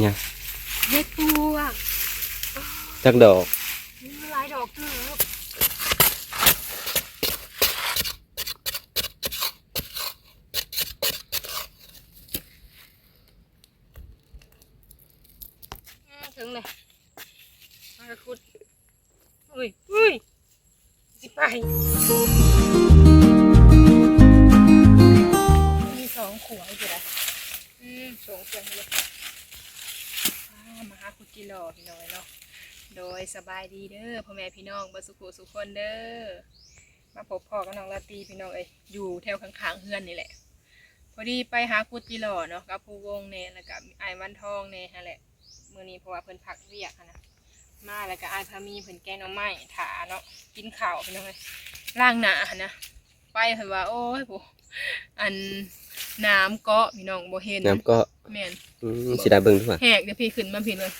เนี่ยเฮ็ดตัวจักดอกหลายดอกเติบอืมถึงเลยมากระคุดอุ้ยอุ้ยสิไป บายดีเด้อพ่อแม่พี่น้องเบดสุขุสุขคนเด้อมาพบพ่อกับน้องลาตรีพี่น้องเอ้ยอยู่แถวข้างๆเฮือนนี่แหละ พอดีไปหากุดจิหล่อเนาะกับผู้วงเน่แล้วก็ไอ้ายวันทองเน่ฮะแหละมื้อนี้เพราะว่าเพิ่นพักเรียกหั้นนะมาแล้วก็ไอ้ายพามีเพิ่นแกงหน่อไม้ถาเนาะกินข้าวพี่น้องเอ้ยล้างหน้าหั้นนะไปเพิ่นว่าโอ้ยโหอันน้ำเกาะพี่น้องบ่เห็นน้ำก็แม่นอืมสิได้เบิ่งทุกว่าแหกเดี๋ยวพี่ขึ้นมาพี่เลย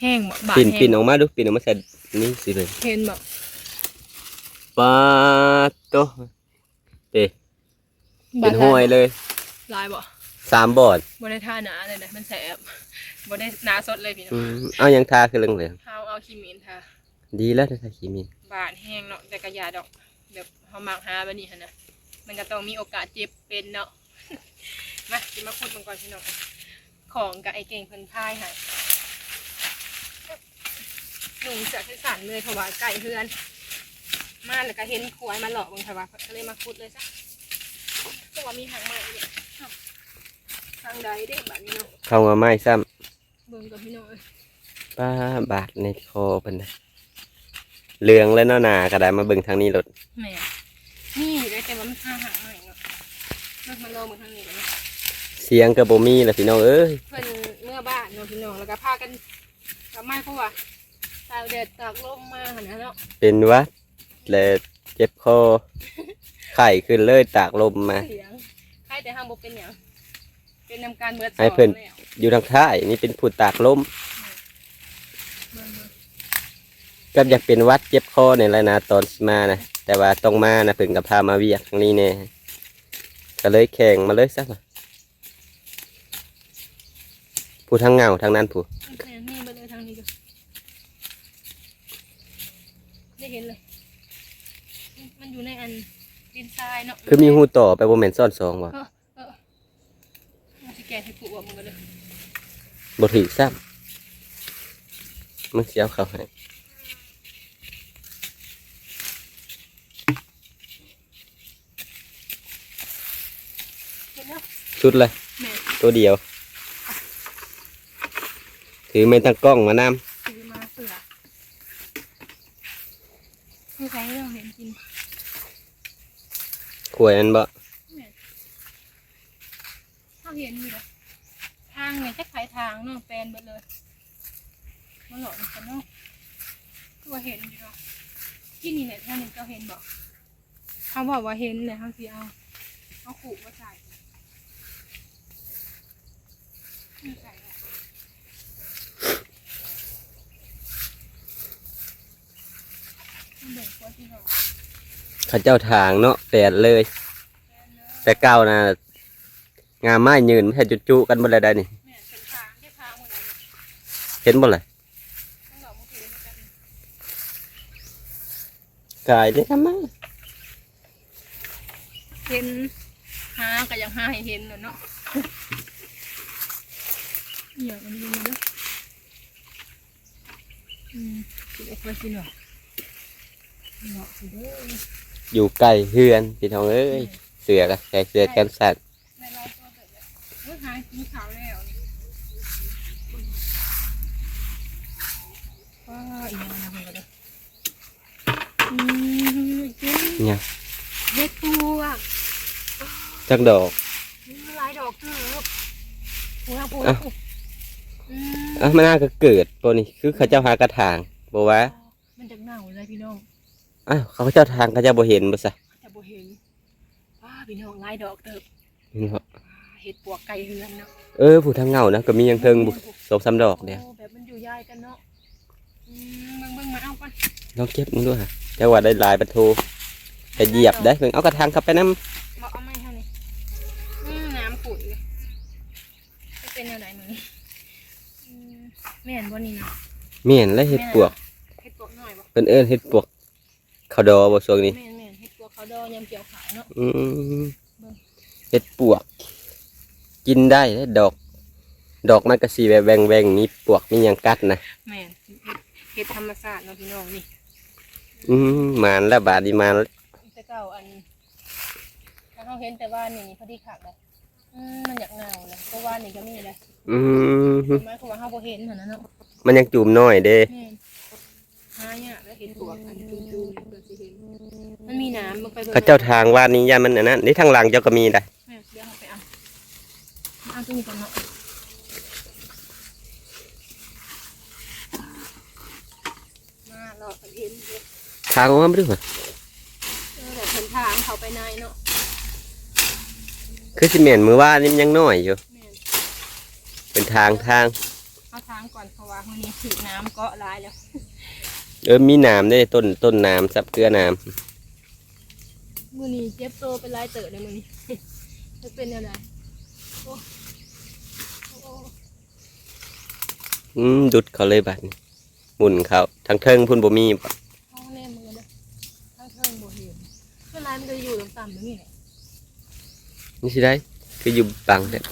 แห้งบ่บาดปิ่นแห้งปิ่นออกมาดูปิ่นออกมาใส่นี่สิเลยเห็นบ่ปาดโตเตเป็นห้วยเลย ลายบ่สามบอดบ่ได้ท่าหนาเลยนะมันแสบบ่ได้หนาสดเลยพี่น้ออืงมเอายังทาคือเรื่องเหลืองเฮาเอาขี้หมินทาดีแล้วถ้าทาขีมินบาดแห้งเนาะแต่กระยาดอกแบบเฮามักหาแบบนี้หั่นนะมันก็ต้องมีโอกาสเจ็บเป็นเนาะ มาสิมาพูดกันก่อนพี่น้องของกับไอ้เก่งเพิ่นพายให้ หนุ่งเสือขึ้นสันเลยเพราะว่าไก่เฮือน มาแล้วก็เห็นขวายมาหลอกเบิ่งค่ะว่าก็เลยมาพูดเลยซะเพราะว่ามีหางไม้เนี่ยเอ้าทางใดเด้บัดนี้เนาะเข้ามาไม้ซ้เบิ่งกับพี่น้องเอ้ยำป้าบาดในคอเพิ่นน่ะเหลืองแล้วเนาะหนาก็ได้มาเบิ่งทางนี้รถแหม่นี่ได้แต่ว่ามันทางหางใหม่เนาะมันมาลองมาทางนี้เลยเสียงก็บ่มีล่ะพี่น้องเอ้ยเพิ่นเมื่อบ้านเนาะพี่น้องแล้วก็พากันกลับมาเพราะว่า ตากแดดตากลมมาหั่นนะเนาะเป็นหวัดและเจ็บคอไข้ขึ้นเลยตากลมมา เสียงใครแต่ห้างบ่เป็นหยังเป็นนำการเบิดให้เพิ่นสองแล้วอยู่ทางท้ายนี่เป็นผู้ตากลมเบิ่งก็อยากเป็นหวัดเจ็บคอเนี่ยแหละนะตอนสิมานะแต่ว่าต้องมานะเพิ่นก็พามาเวียกทางนี้แน่ก็เลยแข่งมาเลยซะว่ะผู้ทางเหงาทางนั้นผู้ ๆแม่นี่มาเลยทางนี้ก็ได้เห็นเลย มันอยู่ในอันดิน ทรายเนาะคือมีหูต่อไปบ่แม่นซ่อนสองว่ะเออเออมันสิแกะให้ปลูกว่ามึงก็เลยบ่ถือซ้ำมันเสียวเขาให้เห็นแล้วชุดเลย แม่ตัวเดียว ถือไม่ตั้งกล้องมานำซื้อมาเสือไม่ใช่เรื่องเห็นกิน ขวยมันบ่เขาเห็นอยู่เลยทางเนี่ยจะขายทางเนาะแปลนไปเลยมาหลอกกันเนาะตัวเห็นอยู่เนาะที่นี่เนี่ยท่านหนึ่งก็เห็นบอกเขาบอกว่าเห็นเลยเขาสิเอาเอาขู่มาใส่ไม่ใส่หรอกมันเด็กกว่าที่เรา เขาเจ้าทางเนาะแปดเลย แต่เก้านะงามไม้ยืนไม่ใช่จุกันบ่ได้ได้นี่เป็นทางแค่ทางหมดเลยเนี่ยเห็นบ่เลยกายได้ทำไมเห็นหาก็ยังหาให้เห็นเนาะอย่างอันนี้เนาะอืมสิเอาไปสิเนาะเนาะสิเด้อ อยู่ใกล้เฮือนพี่น้องเอ้ยเสือกับใส่เสือแขนสั้นในเราตัวเกิดแล้วเฮ้ยหากินขาวแล้วนี่ว้าอีกอย่างนะเพื่อนก็เด้ออืมกินเนี่ยเด็ดตัวจักดอกหลายดอกเกือบปูนะปูอะนะปูอืมอะมันน่าก็เกิดตัวนี้คือเขาเจ้าหากระถางบ่ว่ามันจะเหงาเลยพี่น้อง อ้าวเขาเจ้าทางเขาเจ้าบ่เห็นบ่ซะแต่บ่เห็นว้าพี่น้องหลายดอกเติบเห็นบ่ว้าเห็ดปวกไก่เฮือนเนาะเออผู้ทางเหงานะก็มีอยังเทิงบุสองสามดอกเดียวโแบบมันอยู่ยายกันเนาะอืมเบิ่งเบิ่งมาเอาก่อนลองเก็บมึงด้วยฮะจังหวะได้หลายประตูจะเหยียบได้เพิ่งเอากระถางเข้าไปนำบอกเอาไม้เท่านี้อืมน้ำขุ่นเลยจะเป็นแนวไหนมึงอืมแม่นบ่นี่นะแม่นและเห็ดปวกเฮ็ดปวกหน่อยบ่เอิ้นเอิ้นเห็ดปวก เขาดอบ่ช่วงนี้แม่นแม่นเฮ็ดปวกเขาดอยำเกี่ยวขาวเนาะอืมเห็ดปวก กินได้เด้อดอก ดอกมันก็สีแบบแวงๆมีปวกมีหยังกัดนะแม่นเฮ็ดธรรมชาติเนาะพี่น้องนี่อืมมานแล้วบาดนีมานแล้วแต่เก่าอันถ้าเฮาเห็นแต่ว่านี่นี่พอดีคักเลยอืมมันอยากหนาวเลยเพราะว่านี่ก็มีเลยอืมหมายความว่าเฮาบ่เห็นหั่นน่ะเนาะมันยังจูมน้อยเด้แม่น หายากแล้วเห็นปวกอันจูๆเพิ่นสิเห็น มันมีน้ำมันไปบิ่งเขาเจ้าทางว่านี้ย่ามันอันนั้นนี่ทางหลังเจ้าก็มีได้แม่เดี๋ยวเอาไปเอาเอาตัวนี้ก่อนเนาะมาเลาะไปเห็นเห็ดทางว่าไม่รู้ว่าเออแต่เพิ่นทางเขาไปในเนาะคือสิแม่นมือว่านี่มันยังน้อยอยู่ แม่นเป็นทางทางเอาทางก่อนเพราะว่ามื้อนี้ถือน้ำเกาะหลายแล้ว เออมีน้ำด้วยต้นต้นน้ำซับเกลือน้มื้อนี้เจ็บโตเป็นหลายเต๋อเลยมื้อนี้ จะเป็นอะไรโอ้โอ้ำอืมดุดเขาเลยบัดนี้หมุนเขาทางเทิงพุ่นบ่มีบ่ห้องแน่มือเลยข้างเทิงบ่เห็นเวลามันจะอยู่ต่ำๆแบบนี้แหละนี่สิได้ คืออยู่บังเนี่ย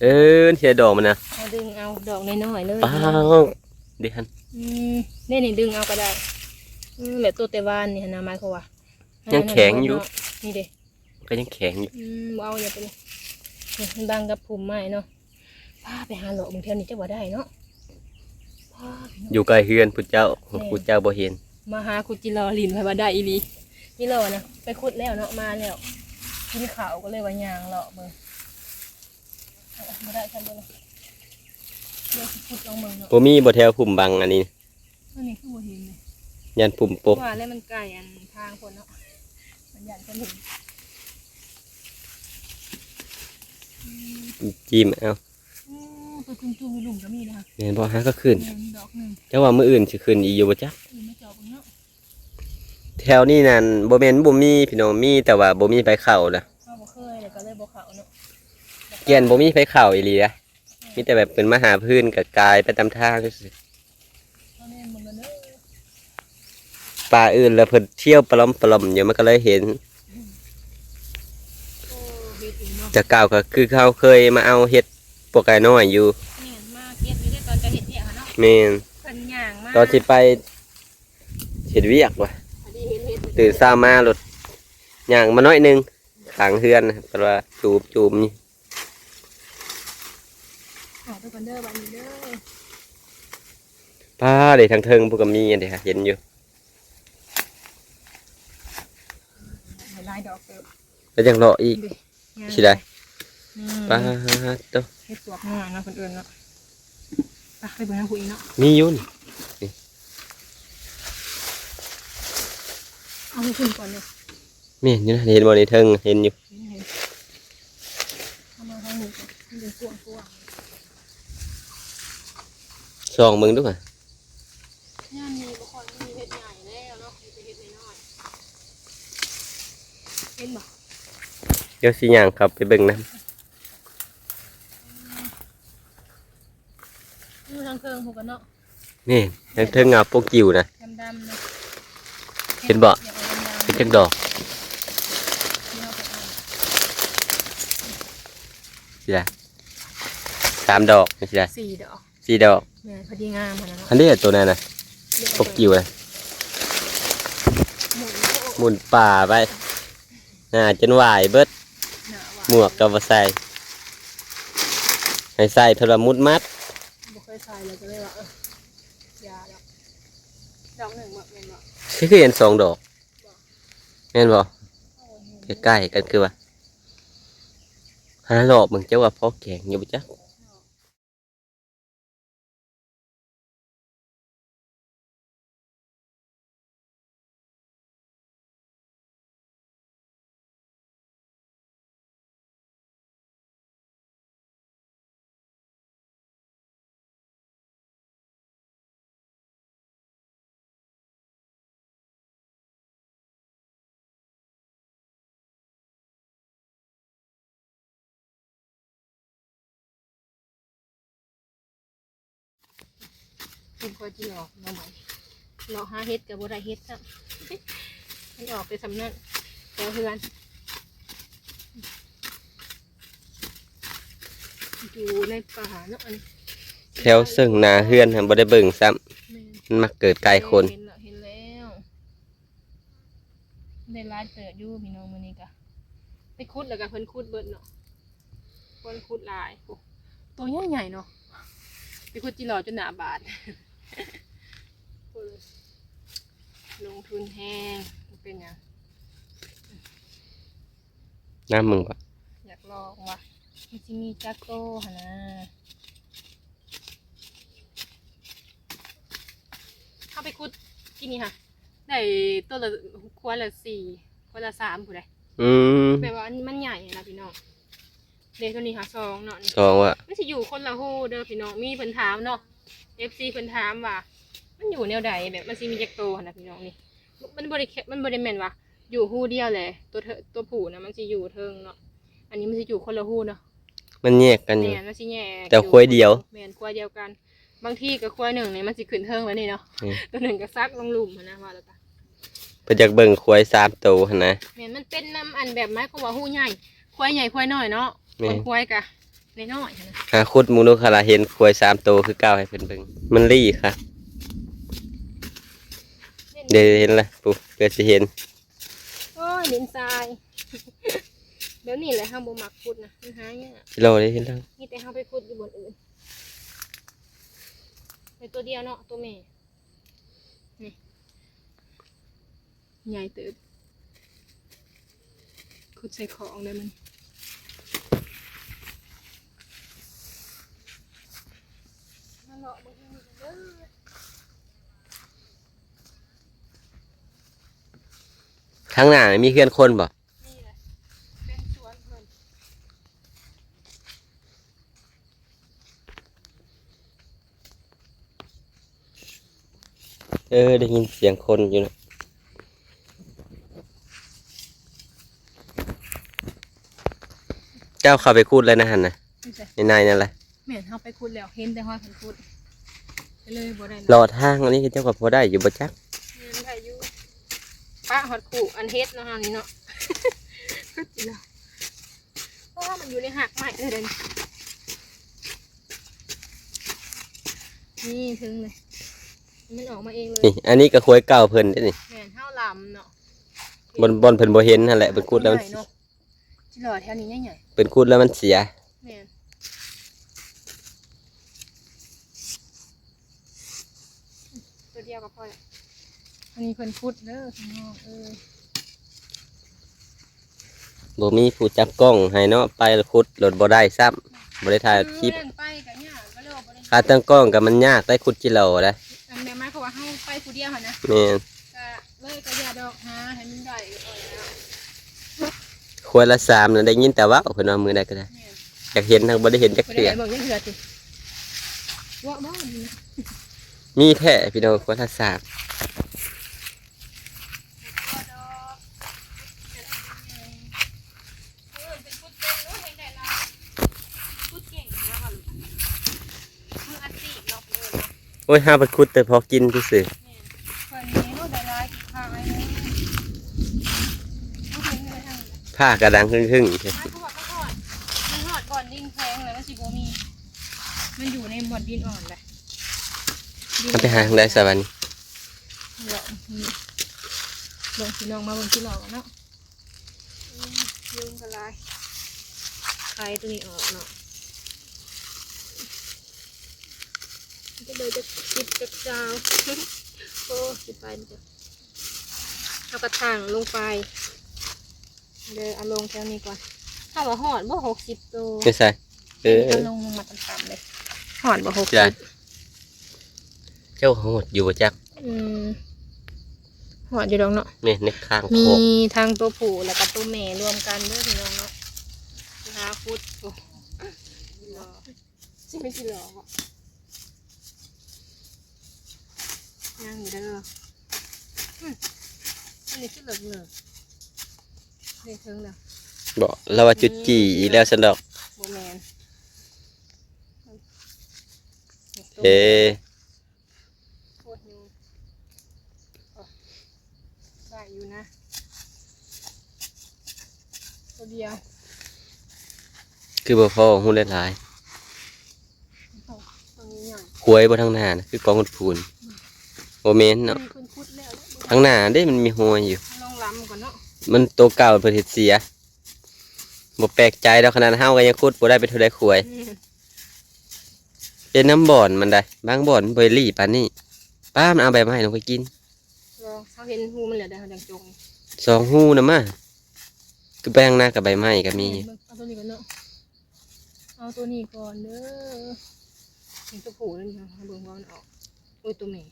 เออเทียดอกมันนะเอาดึงเอาดอกน้อยๆเลยป้าวเดี๋ยวหัน อืมนี่นี่ดึงเอาก็ได้อืมแบบตัวแต่วานนี่นะหมายเขามว่ายัยังแข็งอยู่ นี่เด้ก็ยังแข็งอยู่อืมบ่เอาอย่าไปเลยนี่มันบังกับภูมิไม้เนาะพาไปหาหลอกมึงเที่ยวนี้จะว่าได้เนาะพาไปเนาะ อยู่ใกล้เฮือนพุทธเจ้าพุทธเจ้าบ่เห็นมาหาคุจิรอลินไปว่าได้อีหลีนี่รอนะไปขุดแล้วเนาะมาแล้วกินข้าวก็เลยว่ายางเลาะเบิ่งเอามาได้ฉันเบิ่ง เนาะเดี๋ยวสิขุดลองเบิ่งเนาะบ่มีบ่แถวพุ่มบังอันนี้ อันนี้คือบ่เห็นเลยยันพุ่มปก ว่าแล้วมันไกลอันทางคนเนาะมันยันคนเห็นอืมจิ้มเอาอืมตัวจุ่มจุ่มๆหลุมก็มีนะคะแม่นบ่หาก็ขึ้นแม่นดอกหนึ่งแต่ว่ามื้ออื่นสิขึ้นอีกอยู่บ่จ๊ะ อืมไม่จอบเนาะแถวนี้นั่นบ่แม่นบ่มีพี่น้องมีแต่ว่าบ่มีไฟเข้านะเขาบ่เคยเลยก็เลยบ่เขาเนาะเกียนบ่มีไฟเข้าอีหลีนะ มีแต่แบบเป็นมหาพื้นกับกายไปตามทางซื่อเขาแน่นหมดแล้วเนอะๆป่าอื่นแล้วเพิ่นเที่ยวปลอมปลอมอยู่มันก็เลยเห็นโอ้เฮ็ดอีกเนาะจากเก่าก็คือเขาเคยมาเอาเห็ดพวกไก่น้อยอยู่แม่นมาเก็บอยู่ได้ตอนจะเฮ็ดเนี่ยค่ะเนาะแมนเพิ่นย่างมาตอนที่ไปเห็ดเวียกว่ะอันนี้เห็นเฮ็ดตื่นเช้ามารถย่างมาน้อยหนึงขางเฮือนนะแต่ว่าจูบจูบนี่ ขอไปก่อนเด้อบัดนี้เด้อป้าเลยทางเทิงพวกก็มีอันเดียวเห็นอยู่ให้ลายดอกเติบแล้วยังรออีกย่างสิได้อืมป้าตัวเฮ็ดปวกหน้าเนาะคนอื่นเนาะไปไปเบิ่งทางผู้อีเนาะมีอยู่นี่เอาให้ขึ้นก่อนเนาะแม่นอยู่นะเห็นบ่ในเทิงเห็นอยู่เห็นเห็นเอามาทางนี้ก่อนมันเป็นกวางกวาง ซองมึงดูอะงานนี้บ่ค่อยมีเฮ็ดใหญ่แล้วเนาะมีแต่เฮ็ดน้อยๆเห็นบ่เดี๋ยวสิย่างกลับไปเบิ่งนะอยู่ทางเทิงพวกกันเนาะนี่ทางเทิงเงาพวกกิ่วนะ ดำๆเนาะเห็นบ่ อยากเอาดำๆเป็นจักดอกที่เราไปเอาสิได้สามดอกนี่สิได้สี่ดอกสี่ดอก แม่นพอดีงามขนาดนั้นอันนี้ตัวนั้นนะพวกกิ่วนะหมุนหมุนป่าไปน่าจนวายเบิดหนาว่ะหมวกกับบ่ใส่ให้ใส่เพนว่ามุดมัดบ่เคยใส่เลยก็เลยว่าเออยาดอกดอกหนึ่งบ่แม่นบ่คือคือเห็นสองดอกแม่นบ่ใกล้ๆกันคือว่าหาหลอกมึงเจ้าว่าพอแข็งอยู่บ่จ๊ะ กินพอจีหลอกหน่อไม้หลอกหาเฮ็ดกับบ่ได้เฮ็ดซ้ำมันออกไปสำนักแถวเฮือนอยู่ในป่าเนาะอันนี้แถวซึ่งนาเฮือนหั้นบ่ได้เบิ่งซ้ำแม่นมันมักเกิดไกลคน เห็นแล้วเห็นแล้วได้ร้ายเติดอยู่พี่น้องมื้อนี้กะไปคุดแล้วก็เพิ่นคุดเบิดเนาะเพิ่นคุดหลายโอ้ตัวใหญ่ใหญ่ๆเนาะไปคุดจิหลอจนหนาบาดโอ้ย ลงทุนแห้งเป็นหยังน้ำมึงบ่อยากลองว่ะมันจะมีจักโตหนนะเข้าไปคุดกินนี่ค่ะได้ตัวละควรละสี่ควรละสามผู้ใดอืมแปลว่าอันนี้มันใหญ่นะพี่น้องเด็กตัวนี้ค่ะสองเนาะนี่ทองว่ามันจะอยู่คนละหูเด้อพี่น้องมีเพิ่นถามเนาะ FC เพิ่นถามว่า มันอยู่แนวใดแบบมันสิมีจักโตหั่นนะพี่น้องนี่ มันบ่ได้แค่มันบ่ได้แม่นว่าอยู่หูเดียวแหละตัวเธอตัวผู้นะมันสิอยู่เทิงเนาะอันนี้มันสิอยู่คนละหูเนาะมันแยกกันอยู่ แม่นมันสิแยกแต่ควายเดียว แม่นควายเดียวกัน บางที่ก็ควายหนึ่งนี่มันสิขึ้นเทิงแล้วนี่เนาะอืม ตัวหนึ่งก็ซักลงหลุมหั้นนะว่าแล้วก็เพิ่นอยากเบิ่งควายสามตัวหั่นนะ แม่นมันเป็นน้ำอันแบบไม้เขามว่าหูใหญ่ ควายใหญ่ควายน้อยเนาะแม่คนควายกะ น้อยๆหั้นนะหาคุดหมูนุคาราเห็นควายสามตัวคือเก้าให้เพิ่นเบิ่งมันลี่ค่ะ เดี๋ยวเห็นละปุ๊บเพื่อสิเห็นโอ้ยดินทรายเดี๋ยวนี้แหละห้ามบ่มักขุดนะมันหายากกิโลได้เห็นแล้วมีแต่ห้ามไปขุดอยู่บนอื่นในตัวเดียวเนาะตัวแม่นี่ใหญ่เติบขุดใส่ของเลยมันมาเลาะเบิ่งให้มันเด้อ ข้างหน้ามีเพื่อนคนบ่นี่แหละเป็นสวนเพิ่นเออได้ยินเสียงคนอยู่นะเจ้าเข้าไปคูดเลยนะฮันนะนี่จ้ะในในนั่นแหละแม่นเฮาไปขุดแล้วเห็นแต่ห้อยเพิ่นขุดไปเลยบ่ได้รเนาะอทางอันนี้เจ้าก็พอได้อยู่บ่จักแม่นได้อยู่ ป้าฮอดขู่อันเฮ็ดเนาะฮะนี่เนาะก็จิละเพราะว่ามันอยู่ในหักไม้เลยเด่นนี่ถึงเลย มันออกมาเองเลยนี่ อันนี้ก็ควายเก่าเพิ่นเด้นี่แม่นเฮาลำเนาะบนบนเพิ่นบ่เห็นนั่นแหละเพิ่นคูดแล้วมันใหญ่เนาะจิหล่อแถวนี้ใหญ่เพิ่นคูดแล้วมันเสียๆแม่นตัวเดียวก็พอแล้ว อันนี้เพิ่นพุดเด้อข้างนอกเออบ่มีผู้จับกล้องให้เนาะไปแล้วคุดรถบ่ได้ซ้ำบ่ได้ถ่ายคลิปเดินไปกันเนี่ยก็เลยว่าบ่ได้ค่าตั้งกล้องก็มันยากได้คุดกิโลนะอันแม่ไม้เขาว่าให้ไปผู้เดียวหั่นนะแม่นก็เลยก็อย่าดอกหาให้มันได้เอาแล้วควายละสามน่ะได้ยินแต่ว่าเพิ่นว่ามือใดก็ได้เนี่ยอยากเห็นทางบ่ได้เห็นจักบ่ได้เทื่อไปเบิ่งยังเหือสิว่าบ้านนี่นะมีแท้พี่น้องควายละสาม ว่าดอกเออเป็นพุดเป็นโอ้ยเห็นได้ละพุดเก่งนะว่าลูกมืออาชีพเนาะเออ โอ้ยหาไปคุดแต่พอกินซื่อแม่นเพิ่นนี่โน่นได้หลายกี่ข้าวไอ้นี่เอาเห็นเลยทางนี้ๆผ้ากระดังครึ่งๆไม้เขาบอกก็ทอดมันทอดก่อนดินแข็งเลยมันสิบ่มี มันอยู่ในหมวดดินอ่อนเลยดินมันไปหาทางได้สวรรค์เหลาะนี่ลงพี่น้องมาบนที่หลอกเนาะอืมยุงกระไรไข่ตัวนี้ออกเนาะมันก็เลย จะจิบจับจาวโอ้สิไปมันจะเอากระถางลงไปเดี๋ยวเอาลงแถวนี้ก่อนถ้าว่าหอดบ่หกสิบตัวไม่ใช่เออเอาลงมาต่ำๆเลยหอดบ่หกจ้ะสิบเจ้าโหดอยู่บ่จักอืมหอดอยู่ดอกเนาะนี่ในข้างโคมีกทั้งตัวผู้แล้วก็ตัวแม่รวมกันเด้อพี่น้องเนาะหาฟุตโอ้หล่อใช่ไม่ใช่หรอ ยังเด้ออันนี้คือหลือเหลืองนี่ถึงแล้วบอกเราว่าจุดจีอีแล้วสนดอกโบแมนเอยู่นะ ตัเดียว คือบ่พอหุ้นหลายหวยบ่ทางหน้านะคือกองหุ่นพูน โอเมนเนาะมีคนพูดแล้วแล้วทางหน้าเด้มันมีหวยอยู่ ลองล้ำก่อนเนาะมันตัวเก่าเพิ่นเฮ็ดเสียบ่แปลกใจดอกขนาดเฮาก็ยังขุดบ่ได้เป็นเท่าใดขวย นี่เป็นน้ำบ่อนมันได้ บางบ่อนมันบ่ได้รีปานนี้ป้ามันเอาใบไม้ลงไปกิน ลองเขาเห็นหูมันเหลือได้เขาจังจงสองหูนะมาคือแป้งหน้ากับใบไม้ก็มีเอาตัวนี้ก่อนเนาะเอาตัวนี้ก่อนเด้อเห็นตัวผูแล้วนี่ค่ะเบิ่งว่ามันออกโอ้ยตัวแม่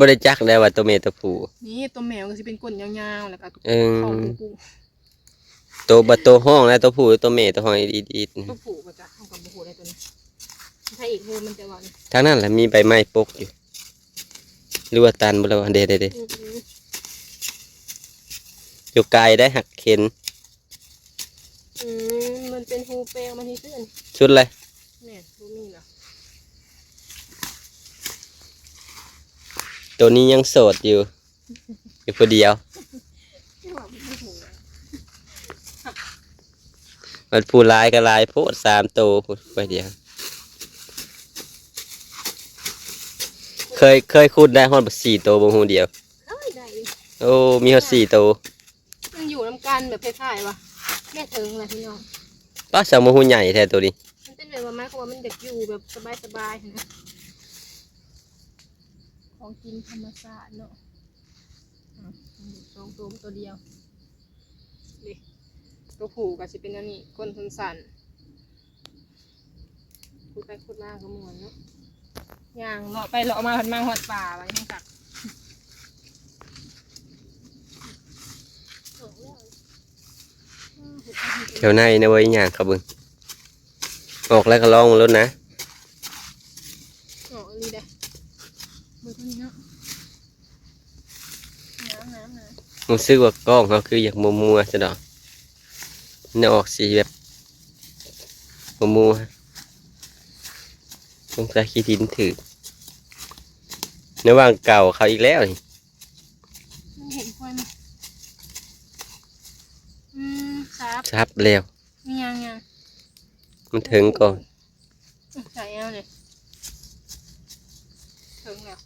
บ่ได้จักได้ว่าตัวเมตัวผู้ นี่ตัวแมวก็สิเป็นก้นยาวๆแล้วก็เออ เข้าตัวผู้ตัวบ่ตัวห้องแล้วตัวผู้ตัวเมตัวห้องอีดตัวผูก็จะเข้ากับตัวผูได้ตัวนี้ถ้าอีกหูมันจะว่านี่ๆทางนั้นแหละมีใบไม้ปกอยู่หรือว่าตันบ่แล้วเด้ๆอืมๆอยู่ไกลได้หักเข็นอืมมันเป็นหูแปลงมันที่ซื่นชุดเลย แม่ดูนี่เหรอ ตัวนี้ยังโสดอยู่ อยู่คนเดียวที่ว่ามันเป็นหูอะมันผู้ร้ายก็ร้ายโพดสามตัวพูดไปเดียว เคยเคยคูดได้ฮอดสี่ตัวบงหูเดียวเอ้ยได้ดิโอ้ มีฮอดสี่ตัวมันอยู่น้ำกันแบบคล้ายๆวะแม่ถึงเลยพี่น้องป้าสาวบงหูใหญ่แท้ตัวนี้มันเป็นแบบว่าไม้เขาว่ามันเด็กอยู่แบบสบายๆนะ ของกินธรรมชาติเนาะสองตัวตัวเดียวดิตัวผูก็จะเป็นอันนี้ก้นสันๆขุดไปขุดมาก็มือนเนาะย่างเลาะไปเลาะมาพันมาหอดป่าไว้ให้กักออกแล้วอืมหุบไปหุบไปแถวในนะเว้ยย่างเขาเบึงออกแล้วก็ลองรถนะ อ๋อนี่ได้เบอร์ตัวนี้เนาะน้ำน้ำน้ำ รู้สึกว่ากล้องเขาคืออยากมัวมัวๆซะดอกมันออกสีแบบมัวมัวๆสงสัยขี้ดินถือในว่างเก่าเขาอีกแล้วนี่มันเห็นควายไหมอืมซับชับแล้วมียังยังมันถึงก่อนอืมใส่เอาเลยถึงแล้ว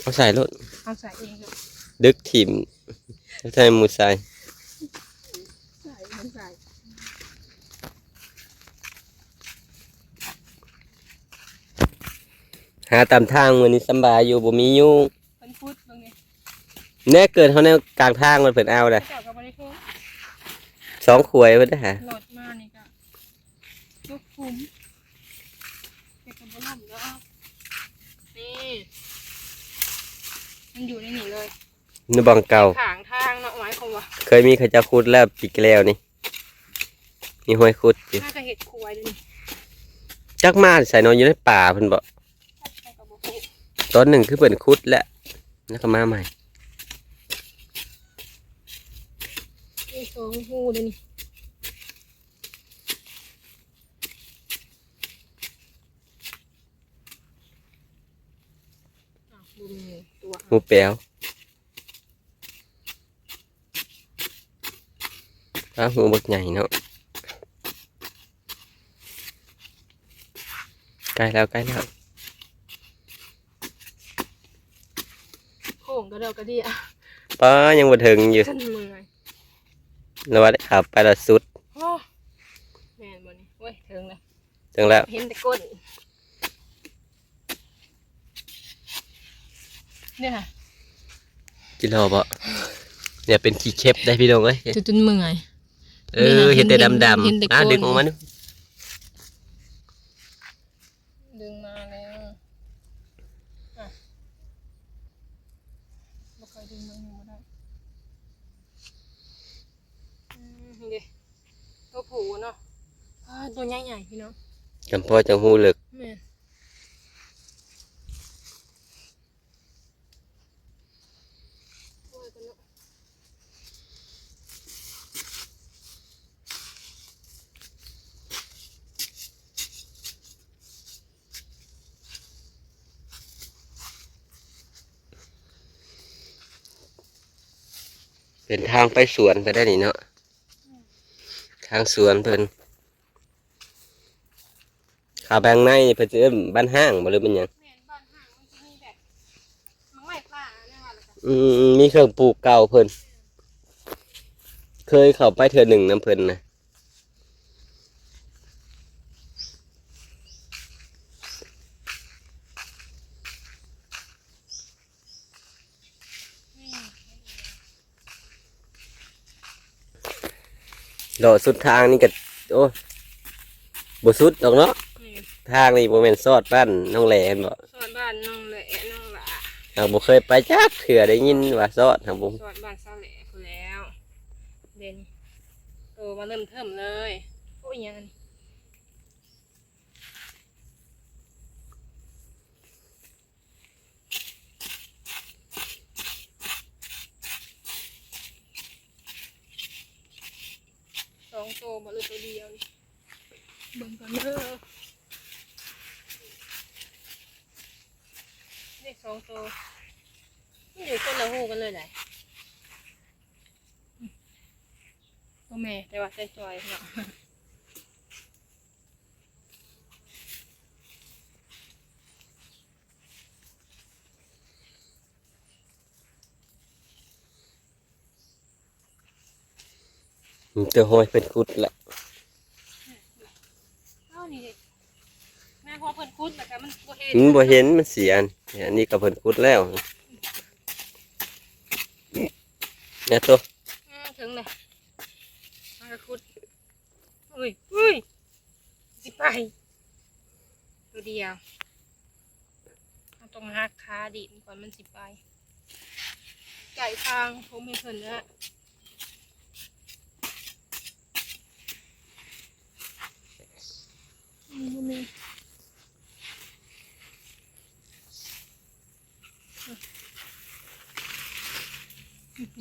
เอาใส่รถ เอาใส่เองเลยดึกถิ่มแล้วใส่หมูใส่ใส่มันใส่หาตามทางวันนี้สำบายอยู่บ่มียุ่งเป็นพุดตรงนี้แน่เกิดเขาในกลางทางมันเพิ่นเอาเลยเจ้ากับบริโภคสองขวยเพิ่นได้หา โหลดมานี่ก็ลูกคุ้มเก็บกับบะหล่มแล้วนี่ มันอยู่ในนี่เลยในบังเก่า ขางทางเนาะหมายความว่าเคยมีเขาจะขุดแล้วปีกแล้วนี่มีห้วยขุดอยู่น่าจะเห็ดควายด้วยนี่จักมาใส่นอนอยู่ในป่าเพิ่นบอกใช่กับบะหล่มตอนหนึ่งคือเพิ่นขุดแล้วแล้วก็มาใหม่นี่สองหูเลยนี่อ้าวดู มีตัวหมูแป๋วอ้าวหูบักใหญ่เนาะใกล้แล้วใกล้แล้วโค้งกระเดากระเดียป้ายังบ่ถึงอยู่ฉันเมื่อยแล้วว่าได้ขับไปและสุดโอ้แม่นบ่นี่เว้ยถึงเลยถึงแล้ว เห็นแต่ก้น เนี่ยค่ะกิโลบ่เนี่ยเป็นขี้เข็บได้พี่น้องเอ้ยจนจนเมื่อยเออเห็นแต่ดำดเห็นแต่ำอะก้นดึงออกมาดูดึงมาแล้วอะบ่เคยดึงมาหนูได้อืมนี่ดิตัวผูเนาะอ่าตัวใหญ่ๆพี่น้องจำพ่อจังหูเหลึกแม่นโอ้ยกันเนาะ เป็นทางไปสวนไปได้นี่เนาะทางสวนเพิ่นขาแบงในเพิ่นจะเอิ้นบ้านห้างบ่หรือเป็นหยังแม่นบ้านห่างมันจะมีแบบมังไม้ป่าเนี่ยว่าแล้วก็อืมมีเครื่องปลูกเก่าเพิ่นเคยเข้าไปเทื่อหนึ่งน้ำเพิ่นนะ นี่ ดอกสุดทางนี่ก็โอ้บ่สุดดอกเนาะนี่ทางนี่บ่แม่นซอดบ้านน้องแหลนบ่สอนบ้านน้องแหละน้องหละเราบ่เคยไปจักเถื่อได้ยินว่าซอดครับผมสอนบ้านเศร้าแหละคุณแล้ว เด่นโตมาเริ่มเทิมเลยโอ้ยยังอันนี้ สองโตมาเลยตัวเดียวนี่เบิ่งก่อนเด้อนี่สองโตนี่อยู่คนละหูกันเลยไหนตัวแม่แต่ว่าใจจอยเนาะ มันจะห้อยเป็นกุดละเอานี่ดิแม่พอเพิ่นคุดแต่ก็มันบ่เห็นมันบ่เห็นมันเสียอันอันนี้ก็เพิ่นกุดแล้วเนี่ยตัวอืมถึงเลยมันก็คุดอุ้ยอุ้ยสิไปตัวเดียวเอาตรงหักขาดินก่อนมันสิไปไก่ทางผมไม่เพิ่นนะอืมบ่มีอืม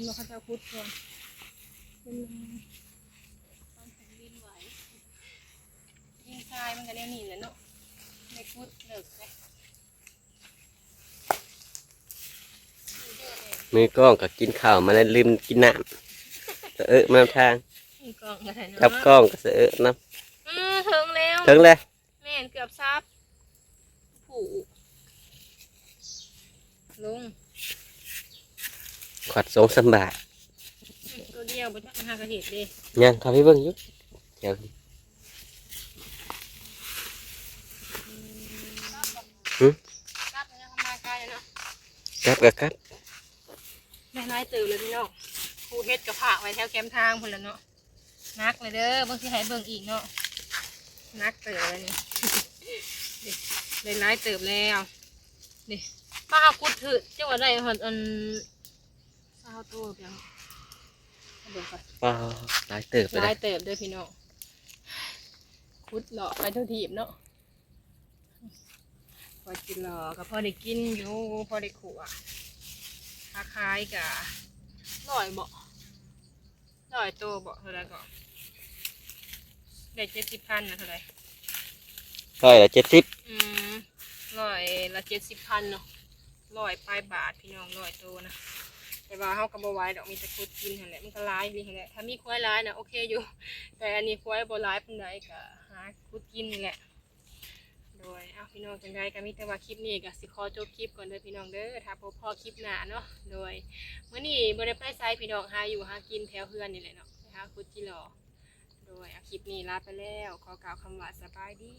เราเขาจะคุดก่อนเป็นตอนแผ่นดินไหวยิงทรายมันก็แนวนี้แหละเนาะไม่คุดเลิกเลยมือกล้องก็กินข้าวมาแล้วลืมกินน้ำเออมาทางมีกล่องกันเนาะกับกล้องก็เสอะน้อืมถึงแล้วำถึงเลยแม่นเกือบซับผูลุงขวัดสองสามบาทตัวเดียว บนมันหากระเหตุเด้ยังครับพี่เบิ้งอยุเดี๋ยวซับแล้วเข้ามาใกล้เนาะครับกับครับแม่น้อยตื่นเลยพี่น้องครูเฮ็ดกับผักไว้แถวแคมทางพุ่นละเนาะนักเลยเด้อบางทีให้เบิ่งอีกเนาะนักเติบเลยนี่เลยร้ายเติบแล้วนี่ป้าเอากุดถือเจ้าว่าได้หอดอันซาวตัวเพียง เอาเบิ่งก่อนป้าหลายเติบไปร้าแล้ยวเติบเด้วยพี่น้องคุดเลาะไปเท่าทีบเนาะพอกินเลาะก็พอได้กินอยู่พอได้ขัวคาคายกะลอยเบาลอยโตเบาเท่าไรก็ได้เจ็ดสิบพันนะเท่าไรร้อยละเจ็ดสิบอืมลอยละเจ็ดสิบพันเนาะลอยปลายบาทพี่น้องลอยโตนะ แต่ว่าเขากระบไหวายดอกมีแต่คุดกินหั่นแหละมันก็ร้ายดีหั่นแหละถ้ามีควายร้ายนะโอเคอยู่ แต่อันนี้ควายบ่ร้ายปานใดก็หาคุดกินนี่แหละโดยเอาพี่น้องจังไดก็มีแต่ว่าคลิปนี้ก็สิขอจบคลิปก่อนเด้อพี่น้องเด้อถ้าพบพอคลิปหน้าเนาะโดยมื้อนี้บ่ได้ไปไสพี่น้องหาอยู่หากินแถวเฮือนนี่แหละเนาะไปหาคุดจินหลอโดยเอาคลิปนี้ลาไปแล้วขอกล่าวคำว่าสบายดี